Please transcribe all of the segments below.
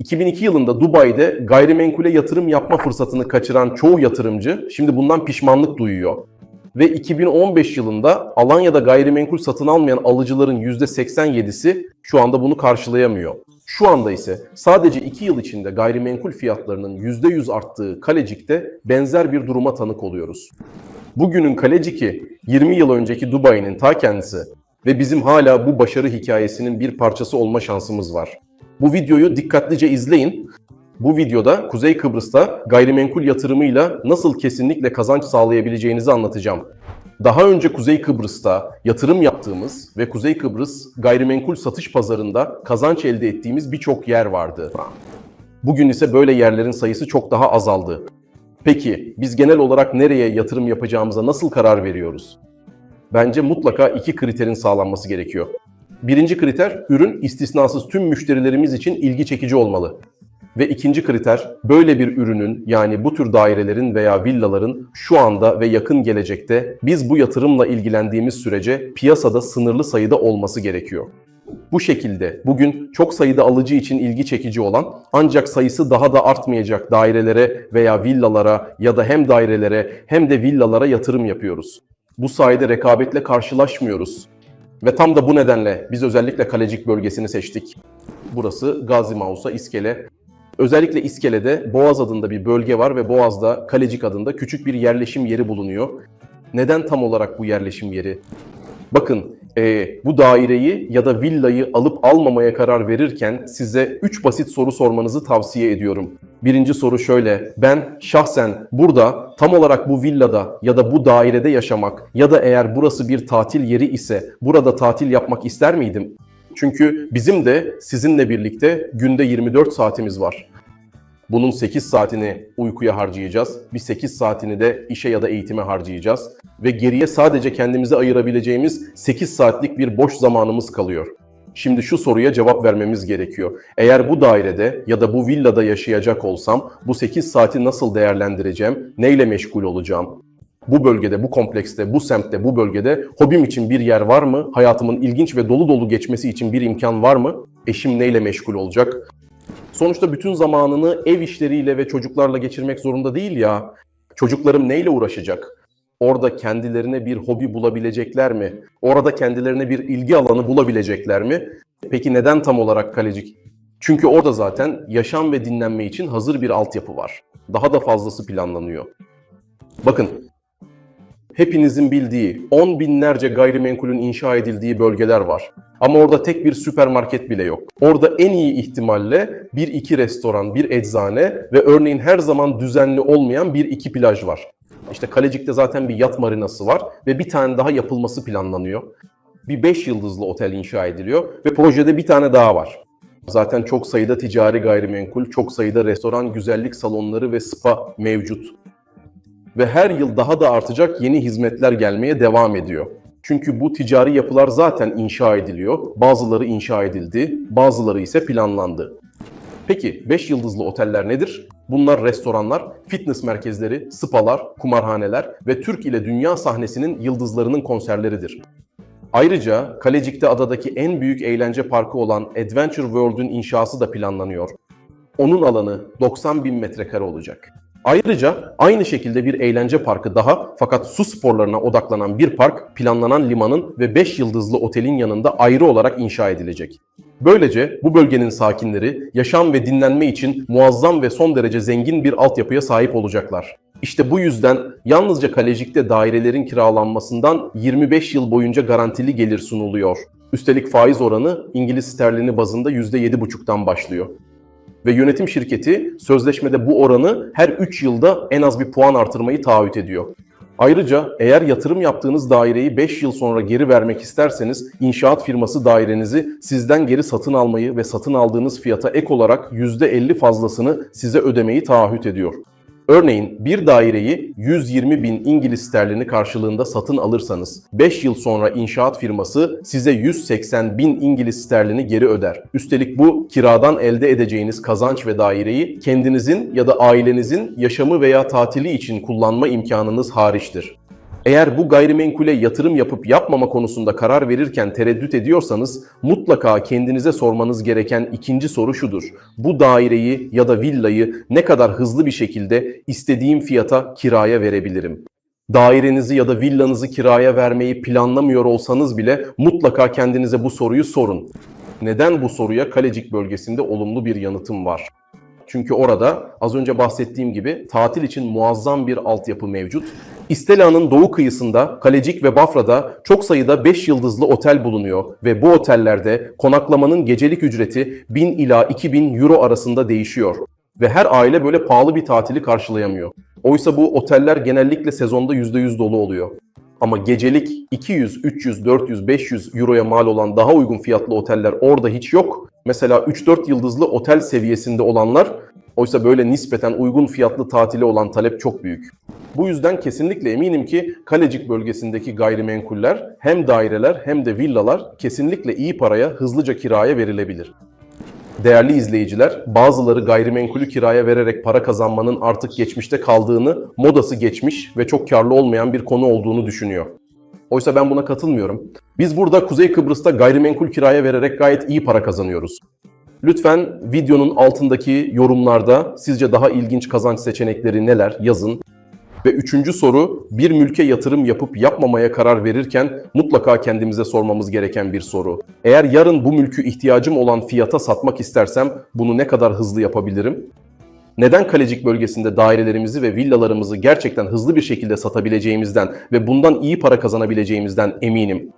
2002 yılında Dubai'de gayrimenkule yatırım yapma fırsatını kaçıran çoğu yatırımcı şimdi bundan pişmanlık duyuyor. Ve 2015 yılında Alanya'da gayrimenkul satın almayan alıcıların %87'si şu anda bunu karşılayamıyor. Şu anda ise sadece 2 yıl içinde gayrimenkul fiyatlarının %100 arttığı Kalecik'te benzer bir duruma tanık oluyoruz. Bugünün Kalecik'i 20 yıl önceki Dubai'nin ta kendisi ve bizim hala bu başarı hikayesinin bir parçası olma şansımız var. Bu videoyu dikkatlice izleyin. Bu videoda Kuzey Kıbrıs'ta gayrimenkul yatırımıyla nasıl kesinlikle kazanç sağlayabileceğinizi anlatacağım. Daha önce Kuzey Kıbrıs'ta yatırım yaptığımız ve Kuzey Kıbrıs gayrimenkul satış pazarında kazanç elde ettiğimiz birçok yer vardı. Bugün ise böyle yerlerin sayısı çok daha azaldı. Peki biz genel olarak nereye yatırım yapacağımıza nasıl karar veriyoruz? Bence mutlaka iki kriterin sağlanması gerekiyor. Birinci kriter, ürün istisnasız tüm müşterilerimiz için ilgi çekici olmalı. Ve ikinci kriter, böyle bir ürünün yani bu tür dairelerin veya villaların şu anda ve yakın gelecekte biz bu yatırımla ilgilendiğimiz sürece piyasada sınırlı sayıda olması gerekiyor. Bu şekilde bugün çok sayıda alıcı için ilgi çekici olan ancak sayısı daha da artmayacak dairelere veya villalara ya da hem dairelere hem de villalara yatırım yapıyoruz. Bu sayede rekabetle karşılaşmıyoruz. Ve tam da bu nedenle biz özellikle Kalecik bölgesini seçtik. Burası Gazi Mausa İskele. Özellikle İskele'de Boğaz adında bir bölge var ve Boğaz'da Kalecik adında küçük bir yerleşim yeri bulunuyor. Neden tam olarak bu yerleşim yeri? Bakın e, bu daireyi ya da villayı alıp almamaya karar verirken size 3 basit soru sormanızı tavsiye ediyorum. Birinci soru şöyle. Ben şahsen burada tam olarak bu villada ya da bu dairede yaşamak ya da eğer burası bir tatil yeri ise burada tatil yapmak ister miydim? Çünkü bizim de sizinle birlikte günde 24 saatimiz var. Bunun 8 saatini uykuya harcayacağız. Bir 8 saatini de işe ya da eğitime harcayacağız. Ve geriye sadece kendimize ayırabileceğimiz 8 saatlik bir boş zamanımız kalıyor. Şimdi şu soruya cevap vermemiz gerekiyor. Eğer bu dairede ya da bu villada yaşayacak olsam bu 8 saati nasıl değerlendireceğim? Neyle meşgul olacağım? Bu bölgede, bu komplekste, bu semtte, bu bölgede hobim için bir yer var mı? Hayatımın ilginç ve dolu dolu geçmesi için bir imkan var mı? Eşim neyle meşgul olacak? Sonuçta bütün zamanını ev işleriyle ve çocuklarla geçirmek zorunda değil ya. Çocuklarım neyle uğraşacak? Orada kendilerine bir hobi bulabilecekler mi? Orada kendilerine bir ilgi alanı bulabilecekler mi? Peki neden tam olarak Kalecik? Çünkü orada zaten yaşam ve dinlenme için hazır bir altyapı var. Daha da fazlası planlanıyor. Bakın, hepinizin bildiği on binlerce gayrimenkulün inşa edildiği bölgeler var. Ama orada tek bir süpermarket bile yok. Orada en iyi ihtimalle bir iki restoran, bir eczane ve örneğin her zaman düzenli olmayan bir iki plaj var. İşte Kalecik'te zaten bir yat marinası var ve bir tane daha yapılması planlanıyor. Bir 5 yıldızlı otel inşa ediliyor ve projede bir tane daha var. Zaten çok sayıda ticari gayrimenkul, çok sayıda restoran, güzellik salonları ve spa mevcut. Ve her yıl daha da artacak yeni hizmetler gelmeye devam ediyor. Çünkü bu ticari yapılar zaten inşa ediliyor. Bazıları inşa edildi, bazıları ise planlandı. Peki 5 yıldızlı oteller nedir? Bunlar restoranlar, fitness merkezleri, spalar, kumarhaneler ve Türk ile dünya sahnesinin yıldızlarının konserleridir. Ayrıca Kalecik'te adadaki en büyük eğlence parkı olan Adventure World'ün inşası da planlanıyor. Onun alanı 90 bin metrekare olacak. Ayrıca aynı şekilde bir eğlence parkı daha fakat su sporlarına odaklanan bir park planlanan limanın ve 5 yıldızlı otelin yanında ayrı olarak inşa edilecek. Böylece bu bölgenin sakinleri yaşam ve dinlenme için muazzam ve son derece zengin bir altyapıya sahip olacaklar. İşte bu yüzden yalnızca Kalecik'te dairelerin kiralanmasından 25 yıl boyunca garantili gelir sunuluyor. Üstelik faiz oranı İngiliz sterlini bazında %7,5'tan başlıyor. Ve yönetim şirketi sözleşmede bu oranı her 3 yılda en az bir puan artırmayı taahhüt ediyor. Ayrıca eğer yatırım yaptığınız daireyi 5 yıl sonra geri vermek isterseniz inşaat firması dairenizi sizden geri satın almayı ve satın aldığınız fiyata ek olarak %50 fazlasını size ödemeyi taahhüt ediyor. Örneğin bir daireyi 120 bin İngiliz sterlini karşılığında satın alırsanız 5 yıl sonra inşaat firması size 180 bin İngiliz sterlini geri öder. Üstelik bu kiradan elde edeceğiniz kazanç ve daireyi kendinizin ya da ailenizin yaşamı veya tatili için kullanma imkanınız hariçtir. Eğer bu gayrimenkule yatırım yapıp yapmama konusunda karar verirken tereddüt ediyorsanız mutlaka kendinize sormanız gereken ikinci soru şudur. Bu daireyi ya da villayı ne kadar hızlı bir şekilde istediğim fiyata kiraya verebilirim? Dairenizi ya da villanızı kiraya vermeyi planlamıyor olsanız bile mutlaka kendinize bu soruyu sorun. Neden bu soruya Kalecik bölgesinde olumlu bir yanıtım var? Çünkü orada az önce bahsettiğim gibi tatil için muazzam bir altyapı mevcut. İstela'nın doğu kıyısında Kalecik ve Bafra'da çok sayıda 5 yıldızlı otel bulunuyor ve bu otellerde konaklamanın gecelik ücreti 1000 ila 2000 euro arasında değişiyor. Ve her aile böyle pahalı bir tatili karşılayamıyor. Oysa bu oteller genellikle sezonda %100 dolu oluyor. Ama gecelik 200, 300, 400, 500 euroya mal olan daha uygun fiyatlı oteller orada hiç yok. Mesela 3-4 yıldızlı otel seviyesinde olanlar oysa böyle nispeten uygun fiyatlı tatile olan talep çok büyük. Bu yüzden kesinlikle eminim ki Kalecik bölgesindeki gayrimenkuller hem daireler hem de villalar kesinlikle iyi paraya hızlıca kiraya verilebilir. Değerli izleyiciler, bazıları gayrimenkulü kiraya vererek para kazanmanın artık geçmişte kaldığını, modası geçmiş ve çok karlı olmayan bir konu olduğunu düşünüyor. Oysa ben buna katılmıyorum. Biz burada Kuzey Kıbrıs'ta gayrimenkul kiraya vererek gayet iyi para kazanıyoruz. Lütfen videonun altındaki yorumlarda sizce daha ilginç kazanç seçenekleri neler yazın. Ve üçüncü soru, bir mülke yatırım yapıp yapmamaya karar verirken mutlaka kendimize sormamız gereken bir soru. Eğer yarın bu mülkü ihtiyacım olan fiyata satmak istersem bunu ne kadar hızlı yapabilirim? Neden Kalecik bölgesinde dairelerimizi ve villalarımızı gerçekten hızlı bir şekilde satabileceğimizden ve bundan iyi para kazanabileceğimizden eminim.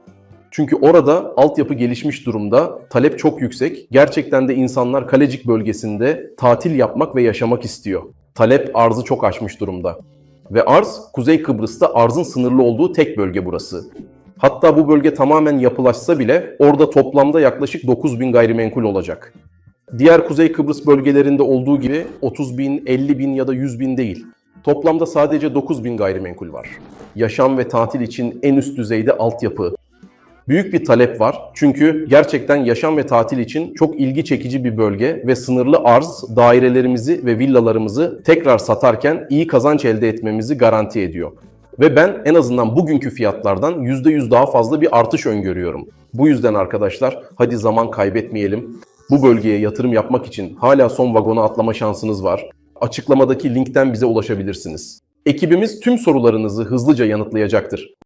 Çünkü orada altyapı gelişmiş durumda, talep çok yüksek. Gerçekten de insanlar Kalecik bölgesinde tatil yapmak ve yaşamak istiyor. Talep arzı çok aşmış durumda. Ve arz, Kuzey Kıbrıs'ta arzın sınırlı olduğu tek bölge burası. Hatta bu bölge tamamen yapılaşsa bile orada toplamda yaklaşık 9000 gayrimenkul olacak. Diğer Kuzey Kıbrıs bölgelerinde olduğu gibi 30 bin, 50 bin ya da 100 bin değil. Toplamda sadece 9 bin gayrimenkul var. Yaşam ve tatil için en üst düzeyde altyapı. Büyük bir talep var çünkü gerçekten yaşam ve tatil için çok ilgi çekici bir bölge ve sınırlı arz dairelerimizi ve villalarımızı tekrar satarken iyi kazanç elde etmemizi garanti ediyor. Ve ben en azından bugünkü fiyatlardan %100 daha fazla bir artış öngörüyorum. Bu yüzden arkadaşlar hadi zaman kaybetmeyelim. Bu bölgeye yatırım yapmak için hala son vagona atlama şansınız var. Açıklamadaki linkten bize ulaşabilirsiniz. Ekibimiz tüm sorularınızı hızlıca yanıtlayacaktır.